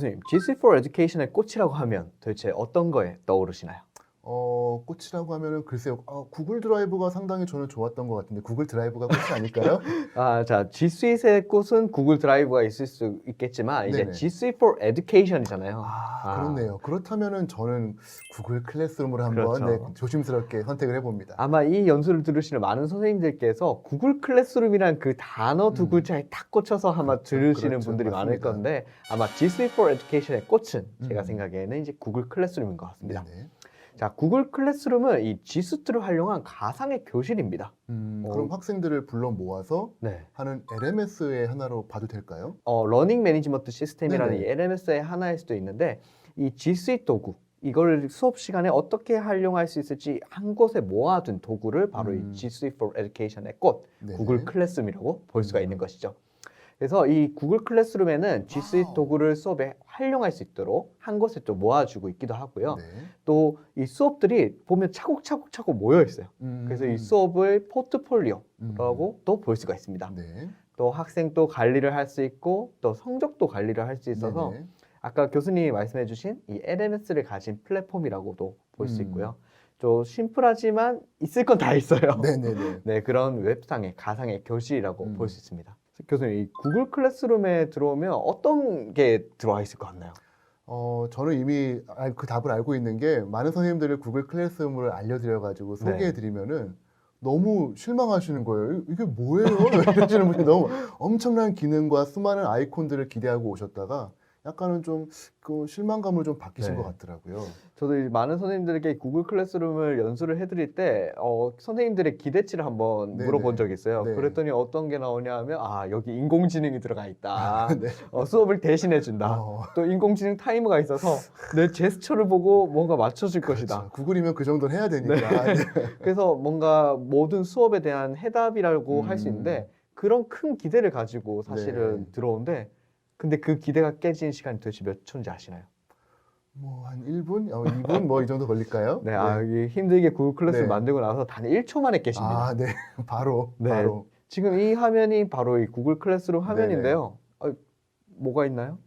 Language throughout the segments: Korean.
교수님, GC4 Education의 꽃이라고 하면 도대체 어떤 거에 떠오르시나요? 어, 꽃이라고 하면은 글쎄요. 아, 구글 드라이브가 상당히 저는 좋았던 것 같은데 구글 드라이브가 꽃이 아닐까요? 아, 자, G Suite의 꽃은 구글 드라이브가 있을 수 있겠지만 이제 네네. G Suite for Education이잖아요. 아, 아. 그렇네요. 그렇다면은 저는 구글 클래스룸을 한번 그렇죠. 네, 조심스럽게 선택을 해봅니다. 아마 이 연수를 들으시는 많은 선생님들께서 구글 클래스룸이란 그 단어 두 음. 글자에 딱 꽂혀서 아마 그렇죠, 들으시는 그렇죠. 분들이 많을 맞습니다. 건데 아마 G Suite for Education의 꽃은 제가 음. 생각에는 이제 구글 클래스룸인 것 같습니다. 네네. 자, 구글 클래스룸은 이 G Suite를 활용한 가상의 교실입니다. 음, 어. 그럼 학생들을 불러 모아서 네. 하는 LMS의 하나로 봐도 될까요? 어, 러닝 매니지먼트 시스템이라는 네네. 이 LMS의 하나일 수도 있는데 이 G Suite 도구 이걸 수업 시간에 어떻게 활용할 수 있을지 한 곳에 모아둔 도구를 바로 음. 이 G Suite for Education의 꽃 네네. 구글 클래스룸이라고 볼 수가 음. 있는 것이죠. 그래서 이 구글 클래스룸에는 G Suite. 도구를 수업에 활용할 수 있도록 한 곳에 또 모아주고 있기도 하고요. 네. 또 이 수업들이 보면 차곡차곡 차곡 모여 있어요. 음, 그래서 이 수업의 포트폴리오라고 음. 또볼 수가 있습니다. 네. 또 학생도 관리를 할 수 있고 또 성적도 관리를 할 수 있어서 네네. 아까 교수님이 말씀해주신 이 LMS를 가진 플랫폼이라고도 볼수 음. 있고요. 좀 심플하지만 있을 건 다 있어요. 네네네. 네, 그런 웹상의 가상의 교실이라고 음. 볼수 있습니다. 교수님, 이 구글 클래스룸에 들어오면 어떤 게 들어와 있을 것 같나요? 어, 저는 이미 알- 그 답을 알고 있는 게 많은 선생님들을 구글 클래스룸을 알려드려가지고 네. 소개해드리면은 너무 실망하시는 거예요. 이- 이게 뭐예요? 이러시는 분이 너무 엄청난 기능과 수많은 아이콘들을 기대하고 오셨다가 약간은 좀 그 실망감을 좀 받기신 네. 것 같더라고요. 저도 이 많은 선생님들에게 구글 클래스룸을 연수를 해드릴 때 어, 선생님들의 기대치를 한번 네네. 물어본 적이 있어요. 네. 그랬더니 어떤 게 나오냐 하면 아 여기 인공지능이 들어가 있다. 네. 어, 수업을 대신해 준다. 어, 또 인공지능 타이머가 있어서 내 제스처를 보고 뭔가 맞춰줄 것이다. 그렇죠. 구글이면 그 정도는 해야 되니까. 네. 그래서 뭔가 모든 수업에 대한 해답이라고 할수 음. 있는데 그런 큰 기대를 가지고 사실은 네. 들어오는데 근데 그 기대가 깨진 시간이 도대체 몇 초인지 아시나요? 뭐 한 1분, 어, 2분 뭐 이 정도 걸릴까요? 네, 아, 이게 힘들게 구글 클래스를 네. 만들고 나서 단 1초 만에 깨집니다. 아, 네. 바로 네. 바로. 지금 이 화면이 바로 이 구글 클래스룸 화면인데요. 어, 뭐가 있나요?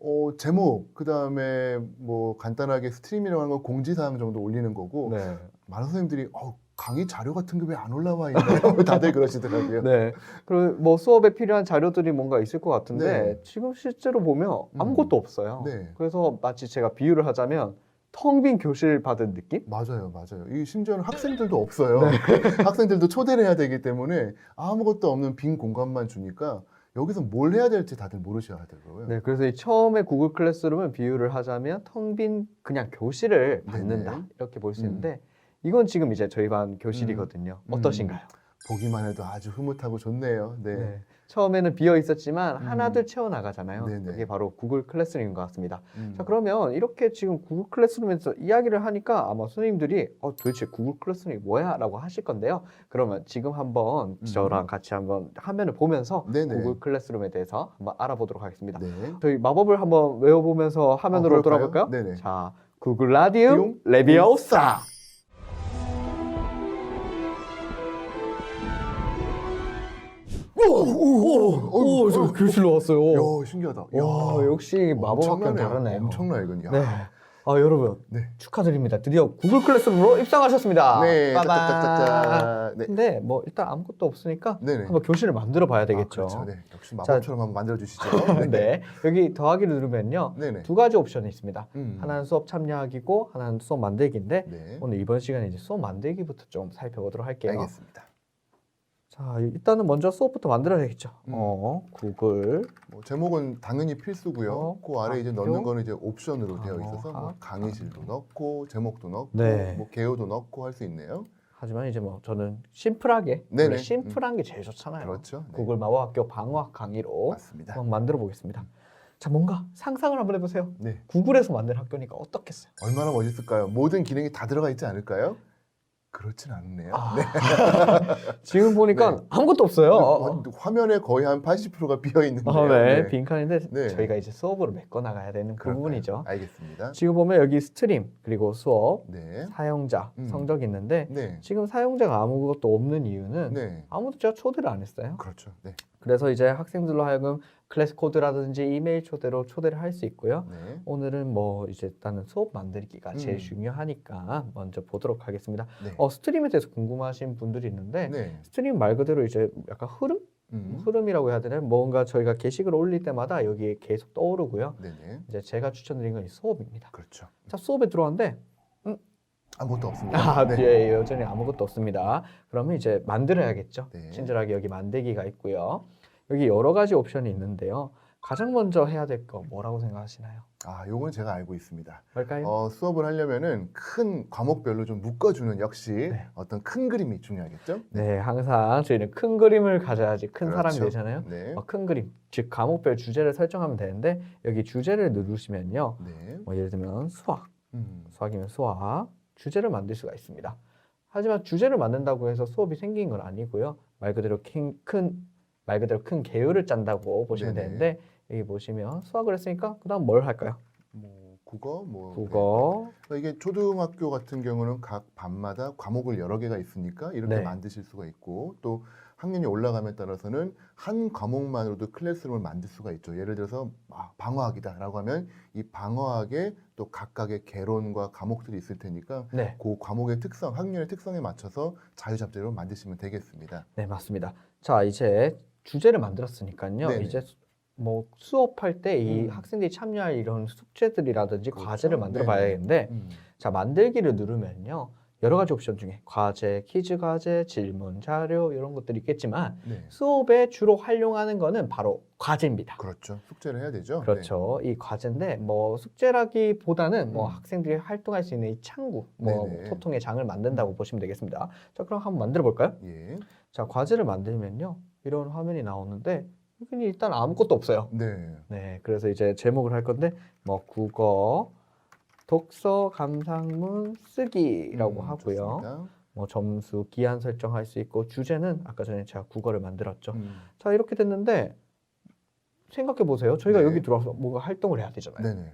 어, 제목, 그 다음에 뭐 간단하게 스트림이라고 하는 건 공지사항 정도 올리는 거고, 네. 많은 선생님들이 어, 강의 자료 같은 게 왜 안 올라와 있나요? 다들 그러시더라고요. 네. 그리고 뭐 수업에 필요한 자료들이 뭔가 있을 것 같은데 네. 지금 실제로 보면 음. 아무것도 없어요. 네. 그래서 마치 제가 비유를 하자면 텅 빈 교실 받은 느낌? 맞아요, 맞아요. 이 심지어는 학생들도 없어요. 네. 학생들도 초대를 해야 되기 때문에 아무것도 없는 빈 공간만 주니까 여기서 뭘 해야 될지 다들 모르셔야 하더라고요. 네, 그래서 이 처음에 구글 클래스룸은 비유를 하자면 텅 빈 그냥 교실을 받는다 네네. 이렇게 볼수 음. 있는데 이건 지금 이제 저희 반 교실이거든요. 음. 어떠신가요? 보기만 해도 아주 흐뭇하고 좋네요. 네. 네. 처음에는 비어 있었지만 음. 하나둘 채워 나가잖아요. 네네. 그게 바로 구글 클래스룸인 것 같습니다. 음. 자, 그러면 이렇게 지금 구글 클래스룸에서 이야기를 하니까 아마 선생님들이 어, 도대체 구글 클래스룸이 뭐야?라고 하실 건데요. 그러면 지금 한번 음. 저랑 같이 한번 화면을 보면서 네네. 구글 클래스룸에 대해서 한번 알아보도록 하겠습니다. 네. 저희 마법을 한번 외워보면서 화면으로 어, 그럴까요? 돌아볼까요? 네네. 자, 구글 라디움 디움 레비오사. 오, 저 교실로 왔어요. 야, 신기하다. 와, 역시 마법학교는 엄청나네요. 다르네요. 엄청나 이건. 야. 네. 아, 여러분. 네. 축하드립니다. 드디어 구글 클래스룸으로 입성하셨습니다. 네. 빠밤. 짝짝짝짝짝. 네. 근데 뭐 일단 아무것도 없으니까 네네. 한번 교실을 만들어 봐야 아, 되겠죠. 그렇죠. 네. 역시 마법처럼 한번 만들어 주시죠. 네. 여기 더하기를 누르면요. 네네. 두 가지 옵션이 있습니다. 음. 하나는 수업 참여하기고 하나는 수업 만들기인데 네. 오늘 이번 시간에 이제 수업 만들기부터 좀 살펴보도록 할게요. 알겠습니다. 자, 일단은 먼저 수업부터 만들어야 되겠죠. 음. 어, 구글. 뭐 제목은 당연히 필수고요. 어, 그 아래 이제 학교? 넣는 거는 이제 옵션으로 되어 있어서 뭐 강어학 강의실도 넣고 제목도 넣고 네. 뭐 개요도 넣고 할 수 있네요. 하지만 이제 뭐 저는 심플하게 네네. 원래 심플한 게 제일 좋잖아요. 그렇죠. 네. 구글 마법학교 방어학 강의로 맞습니다. 한번 만들어 보겠습니다. 자, 뭔가 상상을 한번 해보세요. 네. 구글에서 만든 학교니까 어떻겠어요? 얼마나 멋있을까요? 모든 기능이 다 들어가 있지 않을까요? 그렇진 않네요. 아, 네. 지금 보니까 네. 아무것도 없어요. 화- 화면에 거의 한 80%가 비어 있는데요. 어, 네, 빈칸인데 네. 저희가 이제 수업으로 메꿔 나가야 되는 그 그럴까요? 부분이죠. 알겠습니다. 지금 보면 여기 스트림 그리고 수업 네. 사용자 음. 성적이 있는데 네. 지금 사용자가 아무것도 없는 이유는 네. 아무도 제가 초대를 안 했어요. 그렇죠. 네. 그래서 이제 학생들로 하여금 클래스 코드라든지 이메일 초대로 초대를 할 수 있고요. 네. 오늘은 뭐 이제 일단은 수업 만들기가 제일 음. 중요하니까 먼저 보도록 하겠습니다. 네. 어, 스트림에 대해서 궁금하신 분들이 있는데 네. 스트림 말 그대로 이제 약간 흐름? 음. 흐름이라고 해야 되나요? 뭔가 저희가 게시글 올릴 때마다 여기에 계속 떠오르고요. 네네. 이제 제가 추천드린 건 이 수업입니다. 그렇죠. 자, 수업에 들어왔는데 아무것도 없습니다. 아, 네. 뒤에 여전히 아무것도 없습니다. 그러면 이제 만들어야겠죠. 네. 친절하게 여기 만들기가 있고요. 여기 여러 가지 옵션이 있는데요. 가장 먼저 해야 될 거 뭐라고 생각하시나요? 아, 요건 제가 알고 있습니다. 뭘까요? 어, 수업을 하려면은 큰 과목별로 좀 묶어주는 역시 네. 어떤 큰 그림이 중요하겠죠? 네, 항상 저희는 큰 그림을 가져야지 큰 사람이 그렇죠. 되잖아요. 네. 어, 큰 그림, 즉 과목별 주제를 설정하면 되는데 여기 주제를 누르시면요. 네. 뭐 예를 들면 수학, 음. 수학이면 수학, 주제를 만들 수가 있습니다. 하지만 주제를 만든다고 해서 수업이 생긴 건 아니고요. 말 그대로 큰, 큰, 말 그대로 큰 계율을 짠다고 보시면 네네. 되는데 여기 보시면 수학을 했으니까 그다음 뭘 할까요? 뭐 국어, 뭐 국어, 네. 이게 초등학교 같은 경우는 각 반마다 과목을 여러 개가 있으니까 이렇게 네. 만드실 수가 있고 또 학년이 올라감에 따라서는 한 과목만으로도 클래스룸을 만들 수가 있죠. 예를 들어서 아, 방어학이다라고 하면 이 방어학에 또 각각의 개론과 과목들이 있을 테니까 네, 그 과목의 특성, 학년의 특성에 맞춰서 자유잡재로 만드시면 되겠습니다. 네 맞습니다. 자 이제 주제를 만들었으니까요. 네네. 이제 수- 뭐 수업할 때 이 음. 학생들이 참여할 이런 숙제들이라든지 그렇죠. 과제를 만들어 네네. 봐야겠는데 음. 자 만들기를 누르면요 여러 가지 옵션 중에 과제, 퀴즈 과제, 질문 자료 이런 것들이 있겠지만 네. 수업에 주로 활용하는 거는 바로 과제입니다. 그렇죠. 숙제를 해야 되죠. 그렇죠. 이 과제인데 뭐 숙제라기보다는 뭐 음. 학생들이 활동할 수 있는 이 창구, 뭐 네네. 소통의 장을 만든다고 보시면 되겠습니다. 자, 그럼 한번 만들어 볼까요? 네. 예. 자, 과제를 만들면요. 이런 화면이 나오는데 여기는 일단 아무것도 없어요. 네. 네, 그래서 이제 제목을 할 건데 뭐 국어, 독서, 감상문, 쓰기라고 음, 하고요. 좋습니다. 뭐 점수, 기한 설정할 수 있고 주제는 아까 전에 제가 국어를 만들었죠. 음. 자, 이렇게 됐는데 생각해 보세요. 저희가 네. 여기 들어와서 뭔가 활동을 해야 되잖아요. 네네.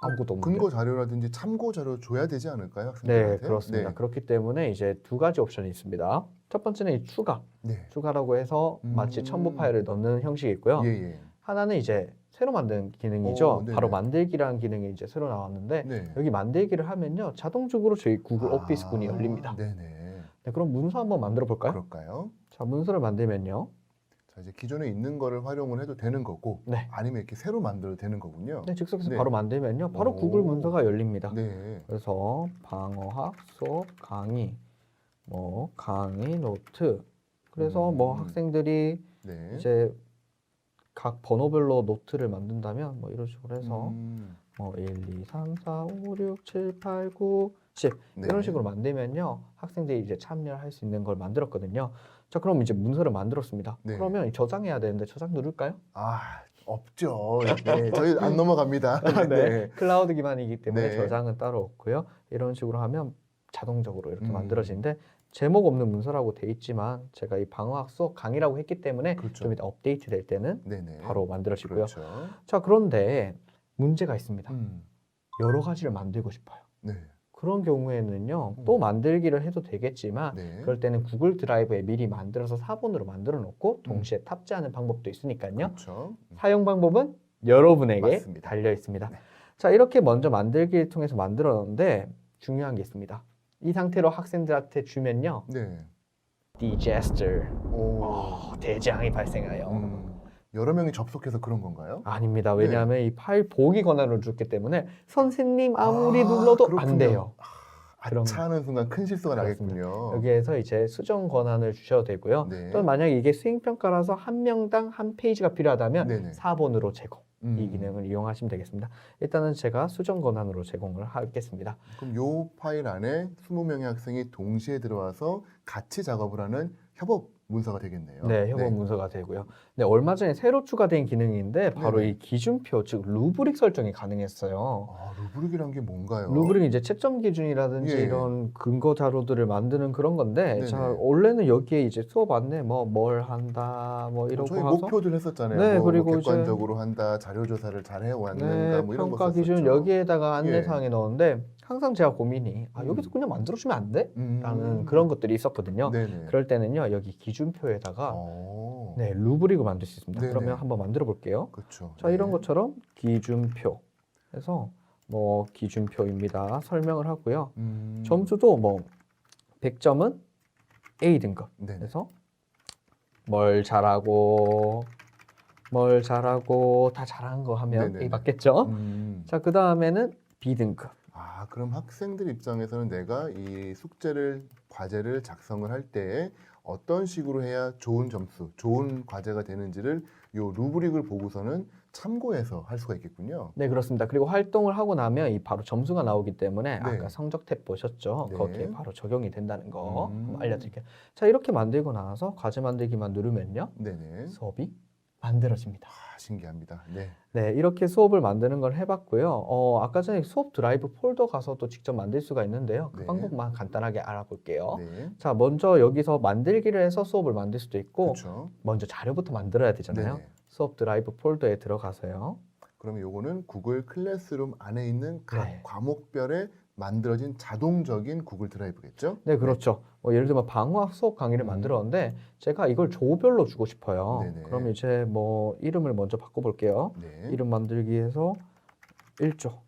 아무것도 없는데. 근거 자료라든지 참고 자료 줘야 되지 않을까요, 네, 학생들한테? 그렇습니다. 그렇기 때문에 이제 두 가지 옵션이 있습니다. 첫 번째는 이 추가, 네. 네. 추가라고 해서 마치 음. 첨부 파일을 넣는 형식이 있고요. 예, 예. 하나는 이제 새로 만든 기능이죠. 오. 바로 만들기라는 기능이 이제 새로 나왔는데 네. 여기 만들기를 하면요, 자동적으로 저희 구글 아, 오피스 문이 열립니다. 네네. 네, 그럼 문서 한번 만들어 볼까요? 그럴까요? 자, 문서를 만들면요. 자, 이제 기존에 있는 거를 활용을 해도 되는 거고 네. 아니면 이렇게 새로 만들어도 되는 거군요. 네, 즉석에서 네. 바로 만들면요, 바로 오. 구글 문서가 열립니다. 네. 그래서 방어학 수업 강의 뭐 강의 노트 그래서 뭐 음. 학생들이 네. 이제 각 번호별로 노트를 만든다면 뭐 이런 식으로 해서 음, 뭐 1, 2, 3, 4, 5, 6, 7, 8, 9, 10 네. 이런 식으로 만들면요 학생들이 이제 참여할 수 있는 걸 만들었거든요. 자 그럼 이제 문서를 만들었습니다. 네. 그러면 저장해야 되는데 저장 누를까요? 아, 없죠. 네, 저희 안 넘어갑니다. 네. 클라우드 기반이기 때문에 네. 저장은 따로 없고요. 이런 식으로 하면 자동적으로 이렇게 음. 만들어지는데 제목 없는 문서라고 돼 있지만 제가 이 방어학 수업 강의라고 했기 때문에 그렇죠. 좀 이따 업데이트 될 때는 네네. 바로 만들어지고요. 그렇죠. 자 그런데 문제가 있습니다. 음, 여러 가지를 만들고 싶어요. 네. 그런 경우에는요 음. 또 만들기를 해도 되겠지만 네. 그럴 때는 구글 드라이브에 미리 만들어서 사본으로 만들어 놓고 동시에 탑재하는 방법도 있으니까요. 그렇죠. 음, 사용 방법은 여러분에게 맞습니다. 달려 있습니다. 네. 자, 이렇게 먼저 만들기를 통해서 만들었는데 중요한 게 있습니다. 이 상태로 학생들한테 주면요. 네. 디제스터, 오. 어, 대장이 발생해요. 음, 여러 명이 접속해서 그런 건가요? 아닙니다. 왜냐하면 이 파일 보기 권한을 줬기 때문에 선생님 아무리 아, 눌러도 안 그렇군요. 돼요. 아, 차하는 순간 큰 실수가. 나겠군요. 여기에서 이제 수정 권한을 주셔도 되고요. 네. 또 만약에 이게 수행평가라서 한 명당 한 페이지가 필요하다면 네네. 4번으로 제공. 음, 이 기능을 이용하시면 되겠습니다. 일단은 제가 수정 권한으로 제공을 하겠습니다. 그럼 요 파일 안에 20명의 학생이 동시에 들어와서 같이 작업을 하는 협업 문서가 되겠네요. 네, 협업 문서가 되고요. 네, 얼마 전에 새로 추가된 기능인데 바로 네네. 이 기준표 즉 루브릭 설정이 가능했어요. 아, 루브릭이란 게 뭔가요? 루브릭은 이제 채점 기준이라든지 예. 이런 근거 자료들을 만드는 그런 건데 네네. 자 원래는 여기에 이제 수업 안내 뭐 뭘 한다 뭐 이런 저희 거 가서 목표들 했었잖아요. 네, 뭐 그리고 이제- 객관적으로 한다, 자료 조사를 잘 해 왔는가 네, 뭐 이런 거 평가 기준. 여기에다가 안내 예. 사항에 넣었는데 항상 제가 고민이 아 여기서 음. 그냥 만들어주면 안 돼? 음. 라는 그런 것들이 있었거든요. 네네. 그럴 때는요 여기 기준표에다가 어. 네, 루브릭을 만들 수 있습니다. 네네. 그러면 한번 만들어 볼게요. 그렇죠. 자, 이런 것처럼 기준표. 해서 뭐 기준표입니다. 설명을 하고요. 음. 점수도 뭐 100점은 A 등급. 네. 그래서 뭘 잘하고 뭘 잘하고 다 잘한 거 하면 네네네. A 받겠죠. 음. 자, 그 다음에는 B 등급. 아, 그럼 학생들 입장에서는 내가 이 숙제를 과제를 작성을 할 때에 어떤 식으로 해야 좋은 점수, 좋은 과제가 되는지를 요 루브릭을 보고서는 참고해서 할 수가 있겠군요. 네, 그렇습니다. 그리고 활동을 하고 나면 이 바로 점수가 나오기 때문에 네. 아까 성적 탭 보셨죠? 네. 거기에 바로 적용이 된다는 거 음. 알려드릴게요. 자, 이렇게 만들고 나서 과제 만들기만 누르면요. 네네. 수업이 만들어집니다. 아, 신기합니다. 네. 네, 이렇게 수업을 만드는 걸 해봤고요. 어, 아까 전에 수업 드라이브 폴더 가서도 직접 만들 수가 있는데요. 그 네. 방법만 간단하게 알아볼게요. 네. 자, 먼저 여기서 만들기를 해서 수업을 만들 수도 있고, 그렇죠. 먼저 자료부터 만들어야 되잖아요. 네네. 수업 드라이브 폴더에 들어가서요. 그러면 요거는 구글 클래스룸 안에 있는 각 네. 과목별에 만들어진 자동적인 구글 드라이브겠죠? 네, 그렇죠. 뭐 예를 들면 방어학 수업 강의를 음. 만들었는데 제가 이걸 조별로 주고 싶어요. 네네. 그럼 이제 뭐 이름을 먼저 바꿔볼게요. 네. 이름 만들기에서 1조.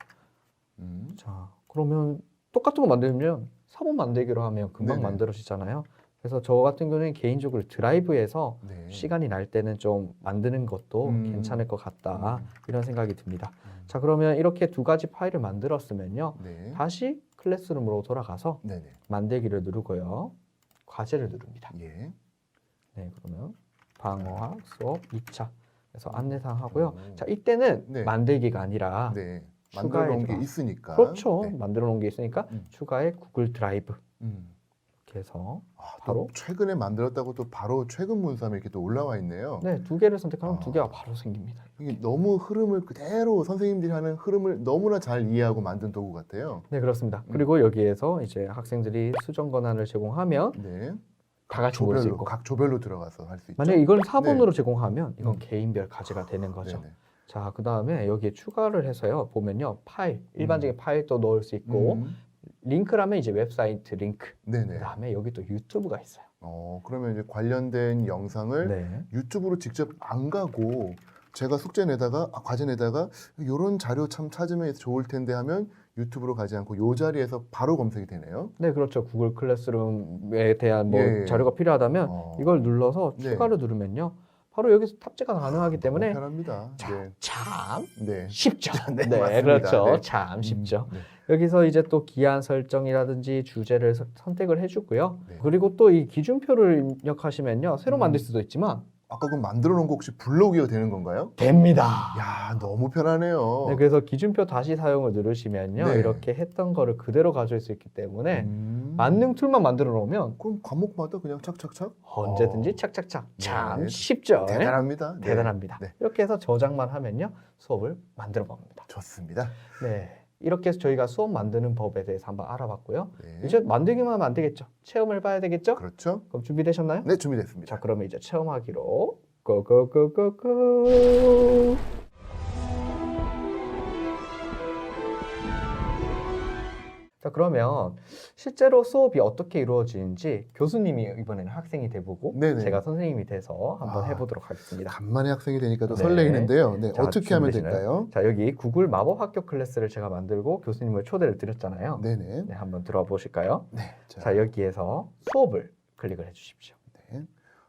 음. 자, 그러면 똑같은 거 만들면 사본 만들기로 하면 금방 네네. 만들어지잖아요. 그래서 저 같은 경우는 개인적으로 드라이브에서 네. 시간이 날 때는 좀 만드는 것도 음. 괜찮을 것 같다. 음. 이런 생각이 듭니다. 음. 자, 그러면 이렇게 두 가지 파일을 만들었으면요. 네. 다시 클래스룸으로 돌아가서 네네. 만들기를 누르고요. 과제를 누릅니다. 예. 네, 그러면 방어학 수업 2차. 그래서 안내사항 하고요. 오. 자, 이때는 네. 만들기가 아니라 네. 만들어 놓은 게 줘. 있으니까. 그렇죠. 네. 만들어 놓은 게 있으니까 음. 추가의 구글 드라이브 음. 이렇게 해서 아, 또 바로? 최근에 만들었다고 또 바로 최근 문서에 이렇게 또 올라와 있네요. 네, 두 개를 선택하면 아. 두 개가 바로 생깁니다. 이게 너무 흐름을 그대로 선생님들이 하는 흐름을 너무나 잘 이해하고 만든 도구 같아요. 네, 그렇습니다. 음. 그리고 여기에서 이제 학생들이 수정 권한을 제공하면 네. 다 같이 수 조별로 있고 각 조별로 들어가서 할 수 있죠. 만약에 이걸 사본으로 제공하면 이건 음. 개인별 과제가 되는 거죠. 네네. 자, 그 다음에 여기에 추가를 해서요. 보면요. 파일, 일반적인 파일도 넣을 수 있고 음. 링크라면 이제 웹사이트 링크. 네네. 그 다음에 여기 또 유튜브가 있어요. 어 그러면 이제 관련된 영상을 네. 유튜브로 직접 안 가고 제가 숙제 내다가 아, 과제 내다가 이런 자료 참 찾으면 좋을 텐데 하면 유튜브로 가지 않고 요 자리에서 바로 검색이 되네요. 네, 그렇죠. 구글 클래스룸에 대한 뭐 예. 자료가 필요하다면 어. 이걸 눌러서 네. 추가를 누르면요. 바로 여기서 탑재가 가능하기 때문에 너무 편합니다. 자, 네. 참 네. 쉽죠. 네, 네. 그렇죠. 네. 참 쉽죠. 음, 네. 여기서 이제 또 기한 설정이라든지 주제를 서- 선택을 해주고요. 네. 그리고 또 이 기준표를 입력하시면요. 새로 음. 만들 수도 있지만 아까 그 만들어 놓은 거 혹시 블로그가 되는 건가요? 됩니다. 야 너무 편하네요. 네, 그래서 기준표 다시 사용을 누르시면요. 네. 이렇게 했던 거를 그대로 가져올 수 있기 때문에 음. 만능 툴만 만들어 놓으면 그럼 과목마다 그냥 착착착 언제든지 어. 착착착 참 네. 쉽죠. 대단합니다. 네. 대단합니다. 네. 이렇게 해서 저장만 하면요. 수업을 만들어 봅니다. 좋습니다. 네. 이렇게 해서 저희가 수업 만드는 법에 대해서 한번 알아봤고요. 네. 이제 만들기만 하면 안 되겠죠. 체험을 봐야 되겠죠? 그렇죠. 그럼 준비되셨나요? 네 준비됐습니다. 자, 그러면 이제 체험하기로 고고고고고. 자, 그러면 실제로 수업이 어떻게 이루어지는지 교수님이 이번에는 학생이 돼보고 네네. 제가 선생님이 돼서 한번 아. 해보도록 하겠습니다. 간만에 학생이 되니까 또 네. 설레이는데요. 네, 자, 어떻게 하면? 될까요? 자, 여기 구글 마법 학교 클래스를 제가 만들고 교수님을 초대를 드렸잖아요. 네네. 네, 한번 들어와 보실까요? 네. 자, 여기에서 수업을 클릭을 해 주십시오. 네.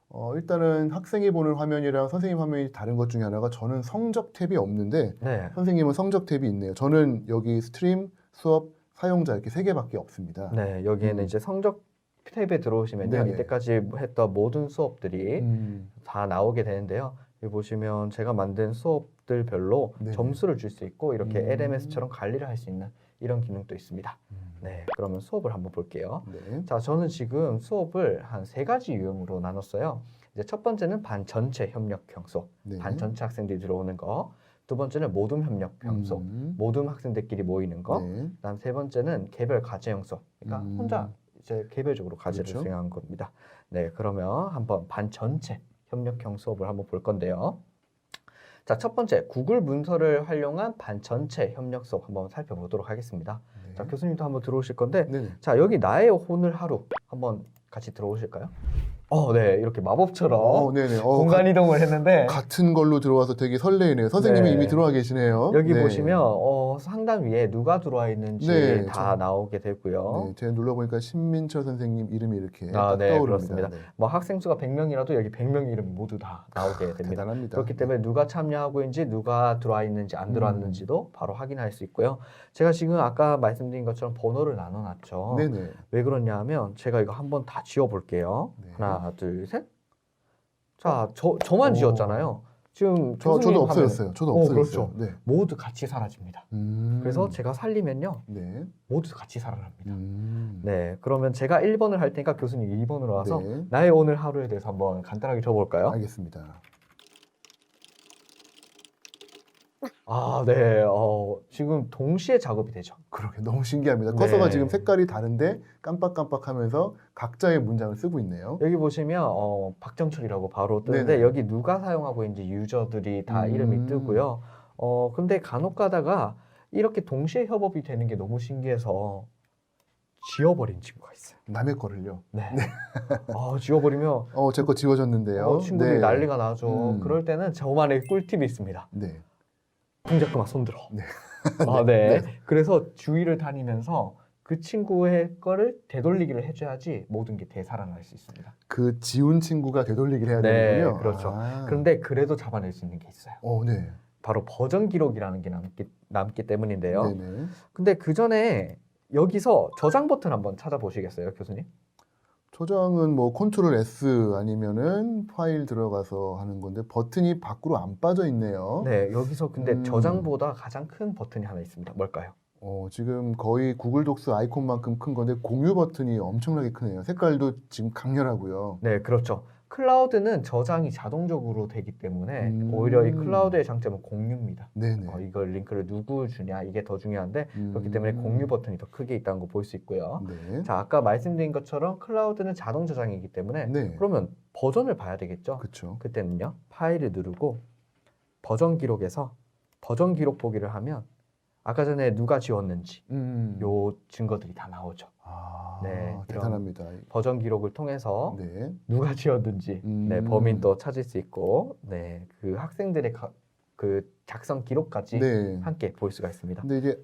어, 일단은 학생이 보는 화면이랑 선생님 화면이 다른 것 중에 하나가 저는 성적 탭이 없는데 네. 선생님은 성적 탭이 있네요. 저는 여기 스트림, 수업, 사용자 이렇게 세 개밖에 없습니다. 네, 여기에는 음. 이제 성적 탭에 들어오시면요. 네네. 이때까지 했던 모든 수업들이 음, 다 나오게 되는데요. 여기 보시면 제가 만든 수업들별로 네네. 점수를 줄 수 있고 이렇게 음. LMS처럼 관리를 할 수 있는 이런 기능도 있습니다. 음. 네, 그러면 수업을 한번 볼게요. 네. 자, 저는 지금 수업을 한 세 가지 유형으로 나눴어요. 이제 첫 번째는 반 전체 협력형 수업, 네. 반 전체 학생들이 들어오는 거. 두 번째는 모둠 협력형 수업, 음. 모둠 학생들끼리 모이는 거. 네. 그다음 세 번째는 개별 과제형 수업. 그러니까 음. 혼자 이제 개별적으로 과제를 그렇죠. 수행한 겁니다. 네, 그러면 한번 반 전체 협력형 수업을 한번 볼 건데요. 자, 첫 번째 구글 문서를 활용한 반 전체 협력 수업 한번 살펴보도록 하겠습니다. 네. 자, 교수님도 한번 들어오실 건데, 네네. 자, 여기 나의 오늘 하루 한번 같이 들어오실까요? 어, 네, 이렇게 마법처럼 어, 네네. 어, 공간 이동을 했는데 가- 같은 걸로 들어와서 되게 설레이네요. 선생님이 네. 이미 들어와 계시네요. 여기 네. 보시면 어, 상단 위에 누가 들어와 있는지 네, 다 저- 나오게 되고요. 네, 제가 눌러보니까 신민철 선생님 이름이 이렇게 아, 딱 네, 떠오릅니다. 그렇습니다. 네. 뭐 학생 수가 100명이라도 여기 100명 이름 모두 다 나오게 됩니다. 대단합니다. 그렇기 때문에 누가 참여하고 있는지 누가 들어와 있는지 안 들어왔는지도 바로 확인할 수 있고요. 제가 지금 아까 말씀드린 것처럼 번호를 나눠놨죠. 네네. 왜 그러냐 하면 제가 이거 한번 다 지워볼게요. 네. 하나, 둘, 셋. 자, 저, 저만 오. 지웠잖아요. 지금 저, 교수님 저도 없어졌어요. 저도 어, 없어졌어요. 그렇죠. 네. 모두 같이 사라집니다. 음. 그래서 제가 살리면요. 네. 모두 같이 살아납니다. 음. 네, 그러면 제가 1번을 할 테니까 교수님 2번으로 와서 네. 나의 오늘 하루에 대해서 한번 간단하게 줘볼까요? 알겠습니다. 아, 네. 어, 지금 동시에 작업이 되죠. 그러게 너무 신기합니다. 네. 커서가 지금 색깔이 다른데 깜빡깜빡하면서 각자의 문장을 쓰고 있네요. 여기 보시면 어, 박정철이라고 바로 뜨는데 네네. 여기 누가 사용하고 있는지 유저들이 다 음. 이름이 뜨고요. 어, 근데 간혹 가다가 이렇게 동시에 협업이 되는 게 너무 신기해서 지워버린 친구가 있어요. 남의 거를요. 네. 어, 지워버리면 어, 제 거 지워졌는데요. 어, 친구들이 네. 난리가 나죠. 음. 그럴 때는 저만의 꿀팁이 있습니다. 네. 동작 그만 손들어. 네. 아, 네. 그래서 주위를 다니면서 그 친구의 거를 되돌리기를 해줘야지 모든 게 되살아날 수 있습니다. 그 지운 친구가 되돌리기를 해야 네, 되는군요. 그렇죠. 아. 그런데 그래도 잡아낼 수 있는 게 있어요. 어, 네. 바로 버전 기록이라는 게 남기, 남기 때문인데요. 네네. 근데 그 전에 여기서 저장 버튼 한번 찾아보시겠어요, 교수님? 초장은 뭐 컨트롤 S 아니면은 파일 들어가서 하는 건데 버튼이 밖으로 안 빠져 있네요. 네, 여기서 근데 음. 저장보다 가장 큰 버튼이 하나 있습니다. 뭘까요? 어, 지금 거의 구글 독스 아이콘만큼 큰 건데 공유 버튼이 엄청나게 크네요. 색깔도 지금 강렬하고요. 네, 그렇죠. 클라우드는 저장이 자동적으로 되기 때문에 음. 오히려 이 클라우드의 장점은 공유입니다. 네네. 어, 이걸 링크를 누구 주냐 이게 더 중요한데 그렇기 음. 때문에 공유 버튼이 더 크게 있다는 거 볼 수 있고요. 네. 자, 아까 말씀드린 것처럼 클라우드는 자동 저장이기 때문에 네. 그러면 버전을 봐야 되겠죠. 그렇죠. 그때는요 파일을 누르고 버전 기록에서 버전 기록 보기를 하면 아까 전에 누가 지웠는지 음. 요 증거들이 다 나오죠. 아, 네, 대단합니다. 버전 기록을 통해서 네. 누가 지웠는지 음. 네, 범인도 찾을 수 있고 네, 그 학생들의 가- 그 작성 기록까지 네. 함께 볼 수가 있습니다. 근데 이게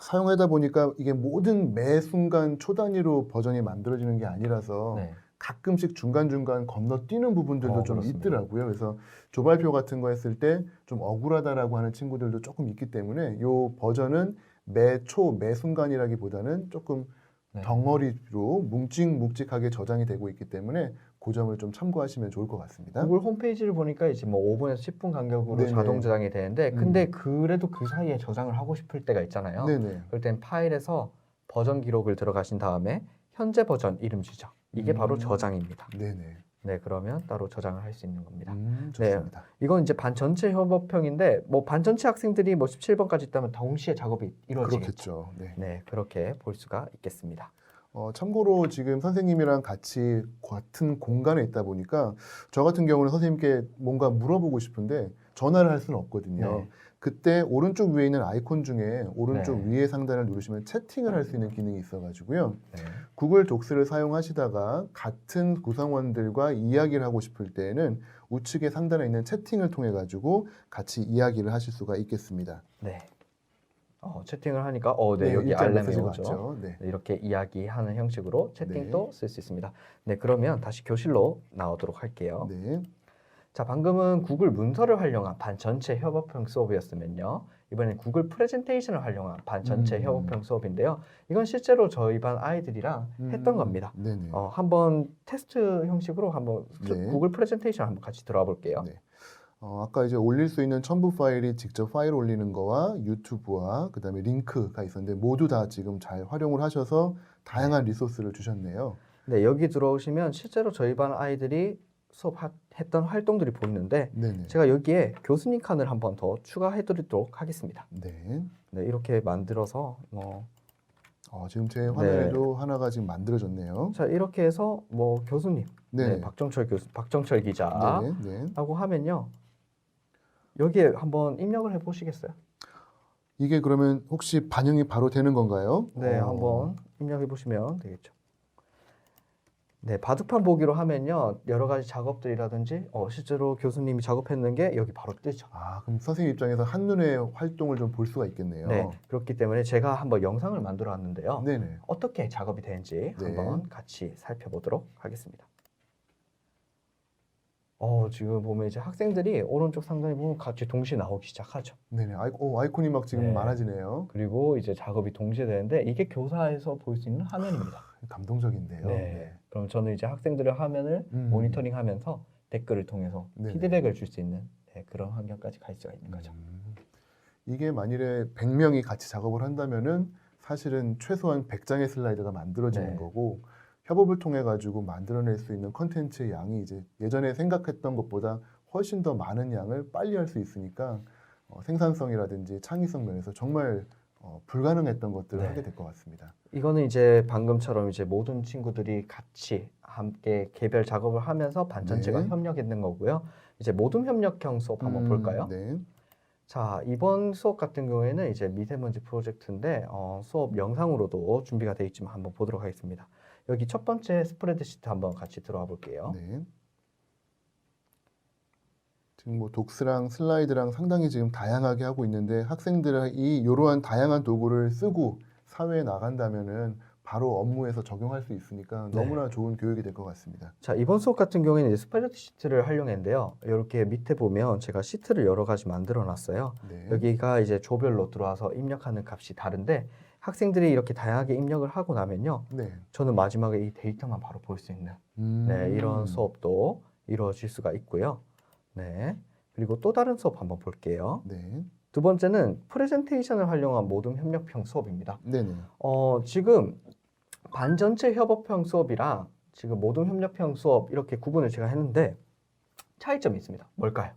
사용하다 보니까 이게 모든 매 순간 초 단위로 버전이 만들어지는 게 아니라서 네. 가끔씩 중간중간 건너뛰는 부분들도 어, 좀 그렇습니다. 있더라고요. 그래서 조발표 같은 거 했을 때 좀 억울하다라고 하는 친구들도 조금 있기 때문에 요 버전은 매 초, 매 순간이라기보다는 조금 네. 덩어리로 뭉직뭉직하게 저장이 되고 있기 때문에 그 점을 좀 참고하시면 좋을 것 같습니다. 구글 홈페이지를 보니까 이제 뭐 5분에서 10분 간격으로 네네. 자동 저장이 되는데 음. 근데 그래도 그 사이에 저장을 하고 싶을 때가 있잖아요. 네네. 그럴 땐 파일에서 버전 기록을 들어가신 다음에 현재 버전 이름 지정. 이게 바로 음. 저장입니다. 네네. 네, 그러면 따로 저장을 할 수 있는 겁니다. 음, 네. 좋습니다. 이건 이제 반 전체 협업형인데 뭐 반 전체 학생들이 뭐 17번까지 있다면 동시에 작업이 이루어지겠죠. 그렇겠죠. 네. 네, 그렇게 볼 수가 있겠습니다. 어, 참고로 지금 선생님이랑 같이 같은 공간에 있다 보니까 저 같은 경우는 선생님께 뭔가 물어보고 싶은데 전화를 할 수는 없거든요. 네. 그때 오른쪽 위에 있는 아이콘 중에 오른쪽 네. 위에 상단을 누르시면 채팅을 할 수 있는 기능이 있어가지고요. 네. 구글 독스를 사용하시다가 같은 구성원들과 이야기를 하고 싶을 때에는 우측에 상단에 있는 채팅을 통해 가지고 같이 이야기를 하실 수가 있겠습니다. 네. 어, 채팅을 하니까 어, 네, 여기 일자 알람이 메시지가 오죠. 왔죠. 네. 네, 이렇게 이야기하는 형식으로 채팅도 쓸 수 있습니다. 네, 그러면 다시 교실로 나오도록 할게요. 네. 자, 방금은 구글 문서를 활용한 반 전체 협업형 수업이었으면요. 이번엔 구글 프레젠테이션을 활용한 반 전체 음. 협업형 수업인데요. 이건 실제로 저희 반 아이들이랑 했던 음, 겁니다. 네네. 어, 한번 테스트 형식으로 한번 네. 구글 프레젠테이션 한번 같이 들어가 볼게요. 네. 어, 아까 이제 올릴 수 있는 첨부 파일이 직접 파일 올리는 거와 유튜브와 그다음에 링크가 있었는데 모두 다 지금 잘 활용을 하셔서 다양한 리소스를 주셨네요. 네, 여기 들어오시면 실제로 저희 반 아이들이 수업 했던 활동들이 보이는데 네네. 제가 여기에 교수님 칸을 한번 더 추가해 드리도록 하겠습니다. 네. 네, 이렇게 만들어서 뭐 어, 지금 제 화면에도 하나가 지금 만들어졌네요. 자, 이렇게 해서 뭐 교수님, 네, 네. 박정철 교수, 박정철 기자 네. 네. 라고 하면요. 여기에 한번 입력을 해 보시겠어요? 이게 그러면 혹시 반영이 바로 되는 건가요? 네, 어, 한번 입력해 보시면 되겠죠. 네, 바둑판 보기로 하면요. 여러 가지 작업들이라든지 어, 실제로 교수님이 작업했는 게 여기 바로 뜨죠. 아, 그럼 선생님 입장에서 한눈에 활동을 좀 볼 수가 있겠네요. 네, 그렇기 때문에 제가 한번 영상을 만들어 왔는데요. 네네. 어떻게 작업이 되는지 네. 한번 같이 살펴보도록 하겠습니다. 어, 지금 보면 이제 학생들이 오른쪽 상단에 보면 같이 동시에 나오기 시작하죠. 네네. 아이, 오, 아이콘이 막 지금 네. 많아지네요. 그리고 이제 작업이 동시에 되는데 이게 교사에서 볼 수 있는 화면입니다. 감동적인데요. 네. 그럼 저는 이제 학생들의 화면을 음. 모니터링하면서 댓글을 통해서 네네. 피드백을 줄 수 있는 네, 그런 환경까지 갈 수가 있는 거죠. 음. 이게 만일에 100명이 같이 작업을 한다면은 사실은 최소한 100장의 슬라이드가 만들어지는 네. 거고 협업을 통해 가지고 만들어낼 수 있는 컨텐츠의 양이 이제 예전에 생각했던 것보다 훨씬 더 많은 양을 빨리 할 수 있으니까 어, 생산성이라든지 창의성 면에서 정말 어, 불가능했던 것들을 네. 하게 될 것 같습니다. 이거는 이제 방금처럼 이제 모든 친구들이 같이 함께 개별 작업을 하면서 반 전체가 네. 협력했는 거고요. 이제 모둠 협력형 수업 한번 음, 볼까요? 네. 자, 이번 수업 같은 경우에는 이제 미세먼지 프로젝트인데 어, 수업 영상으로도 준비가 되어 있지만 한번 보도록 하겠습니다. 여기 첫 번째 스프레드시트 한번 같이 들어와 볼게요. 네. 지금 뭐 독스랑 슬라이드랑 상당히 지금 다양하게 하고 있는데 학생들이 이 이러한 다양한 도구를 쓰고 사회에 나간다면은 바로 업무에서 적용할 수 있으니까 네. 너무나 좋은 교육이 될 것 같습니다. 자, 이번 수업 같은 경우에는 이제 스프레드시트를 활용했는데요. 이렇게 밑에 보면 제가 시트를 여러 가지 만들어 놨어요. 네. 여기가 이제 조별로 들어와서 입력하는 값이 다른데 학생들이 이렇게 다양하게 입력을 하고 나면요. 네. 저는 마지막에 이 데이터만 바로 볼 수 있는 음. 네, 이런 수업도 이루어질 수가 있고요. 네. 그리고 또 다른 수업 한번 볼게요. 네. 두 번째는 프레젠테이션을 활용한 모둠 협력형 수업입니다. 네네. 어, 지금 반 전체 협업형 수업이랑 지금 모둠 협력형 수업 이렇게 구분을 제가 했는데 차이점이 있습니다. 뭘까요?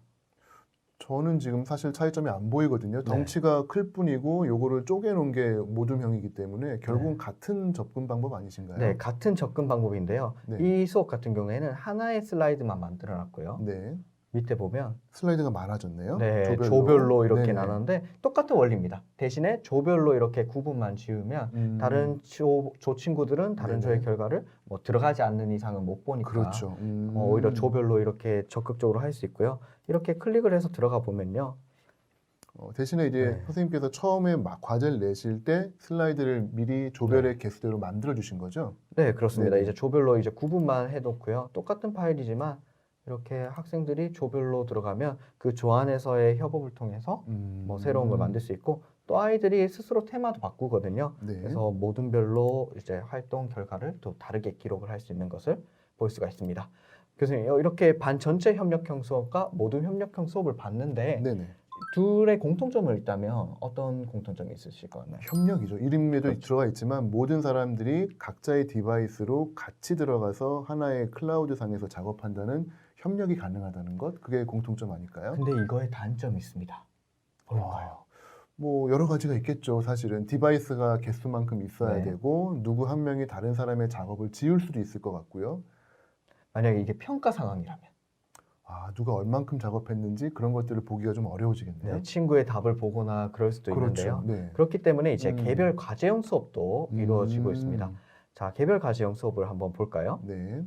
저는 지금 사실 차이점이 안 보이거든요. 네. 덩치가 클 뿐이고 요거를 쪼개놓은 게 모둠형이기 때문에 결국은 같은 접근 방법 아니신가요? 네, 같은 접근 방법인데요. 네. 이 수업 같은 경우에는 하나의 슬라이드만 만들어 놨고요. 네. 밑에 보면 슬라이드가 많아졌네요. 네, 조별로, 이렇게 네네. 나눴는데 똑같은 원리입니다. 대신에 조별로 이렇게 구분만 지으면 음. 다른 조, 조 친구들은 다른 네네. 조의 결과를 뭐 들어가지 않는 이상은 못 보니까 그렇죠. 음. 어, 오히려 조별로 이렇게 적극적으로 할 수 있고요. 이렇게 클릭을 해서 들어가 보면요. 어, 대신에 이제 네. 선생님께서 처음에 막 과제를 내실 때 슬라이드를 미리 조별의 개수대로 만들어 주신 거죠? 네, 그렇습니다. 네네. 이제 조별로 이제 구분만 해놓고요. 똑같은 파일이지만 이렇게 학생들이 조별로 들어가면 그 조 안에서의 협업을 통해서 뭐 새로운 걸 만들 수 있고 또 아이들이 스스로 테마도 바꾸거든요. 네. 그래서 모둠별로 이제 활동 결과를 또 다르게 기록을 할 수 있는 것을 볼 수가 있습니다. 교수님 어, 이렇게 반 전체 협력형 수업과 모둠 협력형 수업을 봤는데 네네. 둘의 공통점을 있다면 어떤 공통점이 있으실 것 같나요? 협력이죠. 이름에도 그렇죠. 들어가 있지만 모든 사람들이 각자의 디바이스로 같이 들어가서 하나의 클라우드 상에서 작업한다는 협력이 가능하다는 것, 그게 공통점 아닐까요? 근데 이거에 단점이 있습니다. 뭘까요? 뭐 여러 가지가 있겠죠. 사실은 디바이스가 개수만큼 있어야 네. 되고 누구 한 명이 다른 사람의 작업을 지울 수도 있을 것 같고요. 만약에 이게 평가 상황이라면 아 누가 얼만큼 작업했는지 그런 것들을 보기가 좀 어려워지겠네요. 네, 친구의 답을 보거나 그럴 수도 있는데요. 네. 그렇기 때문에 이제 음. 개별 과제형 수업도 이루어지고 음. 있습니다. 자, 개별 과제형 수업을 한번 볼까요? 네.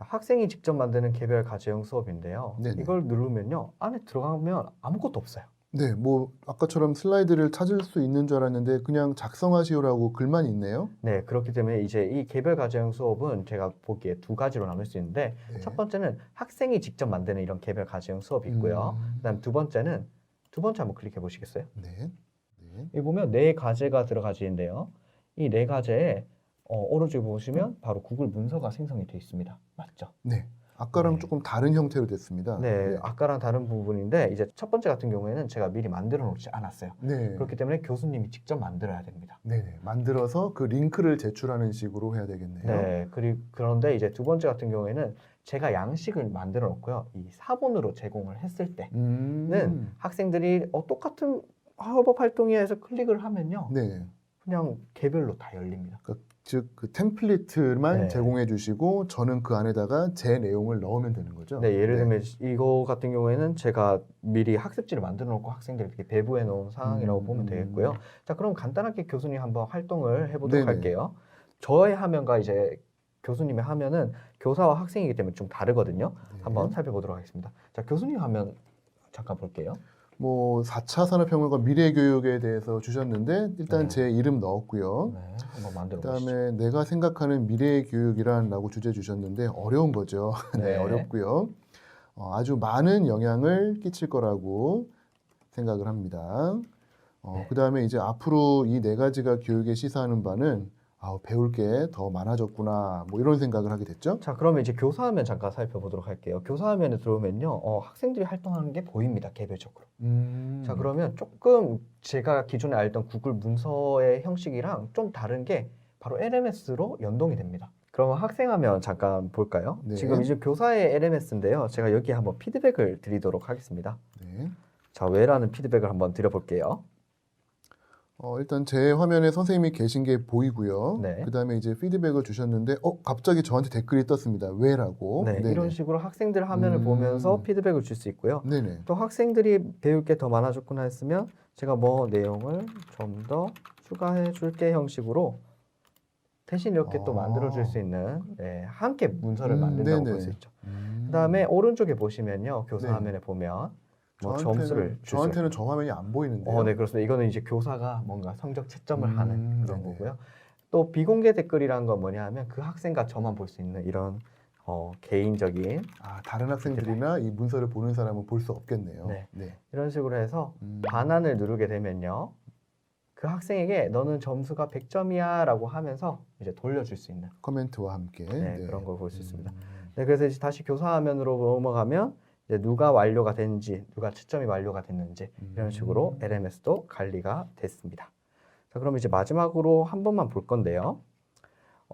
자, 학생이 직접 만드는 개별 과제형 수업인데요. 네네. 이걸 누르면요. 안에 들어가면 아무것도 없어요. 네, 뭐 아까처럼 슬라이드를 찾을 수 있는 줄 알았는데 그냥 작성하시오라고 글만 있네요. 네, 그렇기 때문에 이제 이 개별 과제형 수업은 제가 보기에 두 가지로 나눌 수 있는데 네. 첫 번째는 학생이 직접 만드는 이런 개별 과제형 수업이 있고요. 음, 그다음 두 번째는 두 번째 한번 클릭해 보시겠어요? 네. 네. 여기 보면 네 과제가 들어가지는데요. 이네 과제에 어, 오른쪽에 보시면 바로 구글 문서가 생성이 되어 있습니다. 맞죠? 네. 아까랑 네. 조금 다른 형태로 됐습니다. 네, 아까랑 다른 부분인데 이제 첫 번째 같은 경우에는 제가 미리 만들어 놓지 않았어요. 네. 그렇기 때문에 교수님이 직접 만들어야 됩니다. 네네. 만들어서 그 링크를 제출하는 식으로 해야 되겠네요. 네, 그리 그런데 이제 두 번째 같은 경우에는 제가 양식을 만들어 놓고요. 이 사본으로 제공을 했을 때는 음. 학생들이 어, 똑같은 협업 활동이야 해서 클릭을 하면요. 네. 그냥 개별로 다 열립니다. 즉 그 템플릿만 네. 제공해 주시고 저는 그 안에다가 제 내용을 넣으면 되는 거죠. 네, 예를 들면 이거 같은 경우에는 제가 미리 학습지를 만들어 놓고 학생들에게 배부해 놓은 상황이라고 음, 보면 음. 되겠고요. 자, 그럼 간단하게 교수님 한번 활동을 해 보도록 네네. 할게요. 저의 화면과 이제 교수님이 하면은 교사와 학생이기 때문에 좀 다르거든요. 네. 한번 살펴보도록 하겠습니다. 자, 교수님 하면 잠깐 볼게요. 뭐 4차 산업혁명과 미래 교육에 대해서 주셨는데 일단 네. 제 이름 넣었고요. 네, 한번 만들어 보시죠. 그다음에 내가 생각하는 미래 교육이란라고 주제 주셨는데 어려운 거죠. 네, 네. 어렵고요. 어, 아주 많은 영향을 끼칠 거라고 생각을 합니다. 어, 네. 그다음에 이제 앞으로 이 네 가지가 교육에 시사하는 바는 아, 배울 게 더 많아졌구나. 뭐 이런 생각을 하게 됐죠. 자, 그러면 이제 교사화면 잠깐 살펴보도록 할게요. 교사화면에 들어오면요, 어, 학생들이 활동하는 게 보입니다, 개별적으로. 음. 자, 그러면 조금 제가 기존에 알던 구글 문서의 형식이랑 좀 다른 게 바로 LMS로 연동이 됩니다. 그러면 학생화면 잠깐 볼까요? 네. 지금 이제 교사의 LMS인데요. 제가 여기 한번 피드백을 드리도록 하겠습니다. 네. 자, 왜라는 피드백을 한번 드려볼게요. 어, 일단 제 화면에 선생님이 계신 게 보이고요. 네. 그 다음에 이제 피드백을 주셨는데 어 갑자기 저한테 댓글이 떴습니다. 왜 라고? 네, 네네. 이런 식으로 학생들 화면을 음. 보면서 피드백을 줄 수 있고요. 네네. 또 학생들이 배울 게 더 많아졌구나 했으면 제가 뭐 내용을 좀 더 추가해 줄게 형식으로 대신 이렇게 또 아. 만들어 줄 수 있는 네, 함께 문서를 음, 만든다고. 볼 수 있죠. 음. 그 다음에 오른쪽에 보시면요. 교사 네. 화면에 보면 뭐 점수를 줄. 저한테는 저 화면이 안 보이는데요. 어, 네, 그렇습니다. 이거는 이제 교사가 뭔가 성적 채점을 음, 하는 그런 네네. 거고요. 또 비공개 댓글이라는 건 뭐냐 하면 그 학생과 저만 볼 수 있는 이런 어, 개인적인 아 다른 학생들이나 이 문서를 보는 사람은 볼 수 없겠네요. 네. 네. 이런 식으로 해서 음. 반환을 누르게 되면요. 그 학생에게 너는 점수가 100점이야 라고 하면서 이제 돌려줄 수 있는 코멘트와 함께 네, 그런 걸 볼수 있습니다. 음. 네, 그래서 이제 다시 교사 화면으로 넘어가면 누가 완료가 됐는지 누가 채점이 완료가 됐는지 이런 식으로 음. LMS도 관리가 됐습니다. 자, 그럼 이제 마지막으로 한 번만 볼 건데요.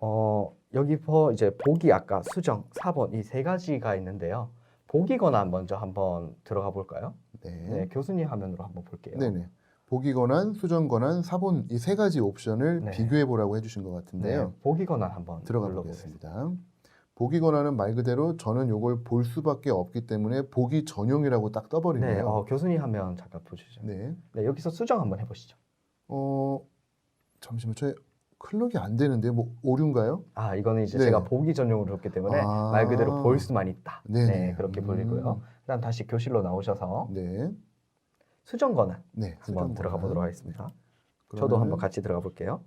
어, 여기 버 이제 보기 아까 수정, 4번 이 세 가지가 있는데요. 보기 권한 먼저 한번 들어가 볼까요? 네. 네, 교수님 화면으로 한번 볼게요. 네네. 보기 권한, 수정 권한, 사본 이 세 가지 옵션을 네. 비교해 보라고 해주신 것 같은데요. 네, 보기 권한 한번 들어가 눌러보겠습니다. 보기 권한은 말 그대로 저는 요걸 볼 수밖에 없기 때문에 보기 전용이라고 딱 네, 떠버리네요. 어, 교수님 화면 잠깐 보시죠. 네. 네. 여기서 수정 한번 해보시죠. 어 잠시만 저 클럭이 안 되는데 뭐 오류인가요? 아, 이거는 이제 네. 제가 보기 전용으로 했기 때문에 아. 말 그대로 볼 수만 있다. 네네. 네, 그렇게 보이고요. 그다음 다시 교실로 나오셔서 네. 수정 권한 네. 한번 수정 들어가 권한. 보도록 하겠습니다. 저도 그러면은 한번 같이 들어가 볼게요.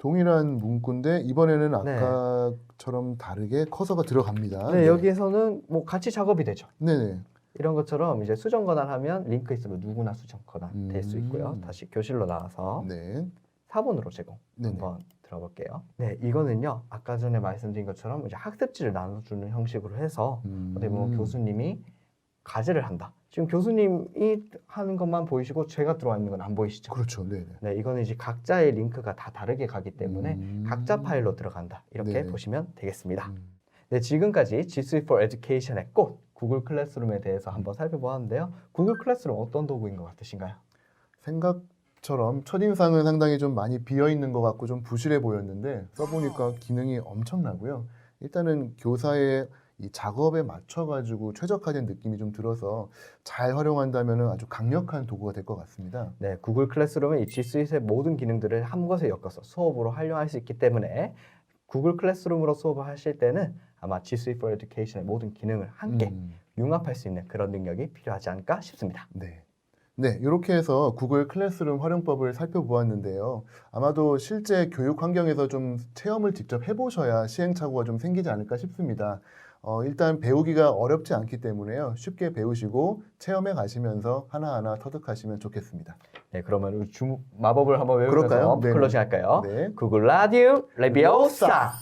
동일한 문구인데 이번에는 네. 아까처럼 다르게 커서가 들어갑니다. 네, 여기에서는 뭐 같이 작업이 되죠. 네네. 이런 것처럼 이제 수정 권한 하면 링크 있으면 누구나 수정 권한 될 수 있고요. 음. 다시 교실로 나와서 네. 4번으로 제공 네네. 한번 들어볼게요. 네, 이거는요. 아까 전에 말씀드린 것처럼 이제 학습지를 나눠주는 형식으로 해서 음. 어떻게 보면 교수님이 과제를 한다. 지금 교수님이 하는 것만 보이시고 제가 들어와 있는 건 안 보이시죠? 그렇죠. 네네. 네, 이거는 이제 각자의 링크가 다 다르게 가기 때문에 음. 각자 파일로 들어간다. 이렇게 네네. 보시면 되겠습니다. 음. 네, 지금까지 G Suite for Education의 꽃 구글 클래스룸에 대해서 한번 살펴보았는데요. 구글 클래스룸 어떤 도구인 것 같으신가요? 생각처럼 첫인상은 상당히 좀 많이 비어 있는 것 같고 좀 부실해 보였는데 써보니까 기능이 엄청나고요. 일단은 교사의 이 작업에 맞춰가지고 최적화된 느낌이 좀 들어서 잘 활용한다면 아주 강력한 도구가 될 것 같습니다. 네, 구글 클래스룸은 이 G Suite의 모든 기능들을 한 곳에 엮어서 수업으로 활용할 수 있기 때문에 구글 클래스룸으로 수업을 하실 때는 아마 G Suite for Education의 모든 기능을 함께 음, 융합할 수 있는 그런 능력이 필요하지 않을까 싶습니다. 네. 네, 이렇게 해서 구글 클래스룸 활용법을 살펴보았는데요. 아마도 실제 교육 환경에서 좀 체험을 직접 해보셔야 시행착오가 좀 생기지 않을까 싶습니다. 어, 일단 배우기가 어렵지 않기 때문에요. 쉽게 배우시고 체험해 가시면서 하나하나 터득하시면 좋겠습니다. 네, 그러면 주 마법을 한번 외우면서 그럴까요? 클로징 할까요? 네. 구글 라디움 레비오사